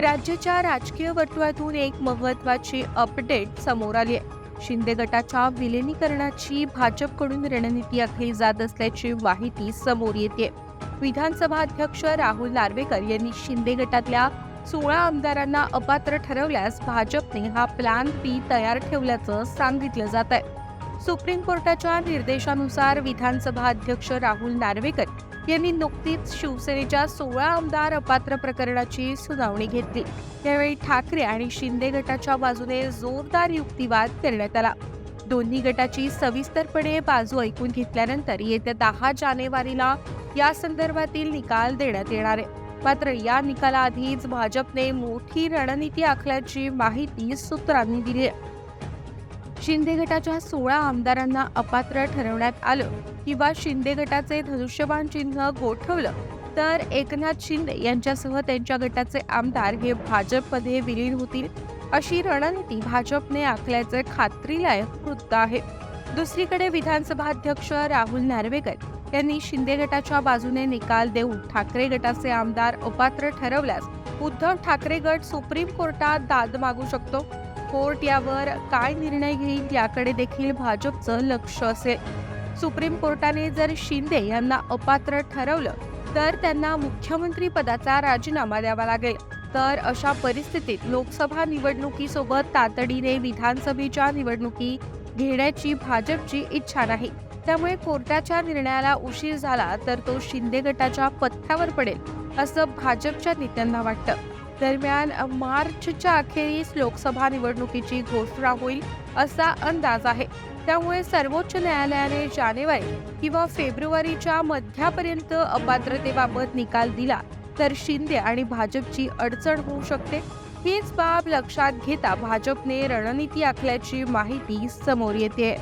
राज्याच्या राजकीय वर्तुळातून एक महत्वाची अपडेट समोर आली आहे. शिंदे गटाच्या विलिनीकरणाची भाजपकडून रणनीती आखली जात असल्याची माहिती समोर येते. विधानसभा अध्यक्ष राहुल नार्वेकर यांनी शिंदे गटातल्या सोळा आमदारांना अपात्र ठरवल्यास भाजपने हा प्लॅन बी तयार ठेवल्याचं सांगितलं जात आहे सुप्रीम कोर्टाच्या निर्देशानुसार विधानसभा अध्यक्ष राहुल नार्वेकर यांनी नुकतीच शिवसेनेच्या सोळा आमदार अपात्र प्रकरणाची सुनावणी घेतली. त्यावेळी ठाकरे आणि शिंदे गटाच्या बाजूने जोरदार युक्तिवाद करण्यात आला. दोन्ही गटाची सविस्तरपणे बाजू ऐकून घेतल्यानंतर येत्या दहा जानेवारीला या संदर्भातील निकाल देण्यात येणार आहे. मात्र या निकालाआधीच भाजपने मोठी रणनीती आखल्याची माहिती सूत्रांनी दिली आहे. शिंदे गटाच्या सोळा आमदारांना अपात्र ठरवण्यात आलं. किंवा शिंदे गटाचे धनुष्यबाण चिन्ह गोठवलं तर एकनाथ शिंदे यांच्यासह त्यांच्या गटाचे आमदार हे भाजपमध्ये विलीन होतील अशी रणनीती भाजपने आखल्याचे खात्रीलायक वृत्त आहे. दुसरीकडे विधानसभा अध्यक्ष राहुल नार्वेकर यांनी शिंदे गटाच्या बाजूने निकाल देऊन ठाकरे गटाचे आमदार अपात्र ठरवल्यास उद्धव ठाकरे गट सुप्रीम कोर्टात दाद मागू शकतो. कोर्ट यावर काय निर्णय घेईल याकडे देखील भाजपचं लक्ष असेल. सुप्रीम कोर्टाने जर शिंदे यांना अपात्र ठरवलं तर त्यांना मुख्यमंत्री पदाचा राजीनामा द्यावा लागेल. तर अशा परिस्थितीत लोकसभा निवडणुकीसोबत तातडीने विधानसभेच्या निवडणुकी घेण्याची भाजपची इच्छा नाही. त्यामुळे कोर्टाच्या निर्णयाला उशीर झाला तर तो शिंदे गटाच्या पथ्यावर पडेल असं भाजपच्या नेत्यांना वाटतं. दरम्यान मार्चच्या अखेरीस लोकसभा निवडणुकीची घोषणा होईल असा अंदाज आहे. त्यामुळे सर्वोच्च न्यायालयाने जानेवारी किंवा फेब्रुवारीच्या मध्यापर्यंत अपात्रतेबाबत निकाल दिला तर शिंदे आणि भाजपची अडचण होऊ शकते. हीच बाब लक्षात घेता भाजपने रणनीती आखल्याची माहिती समोर येते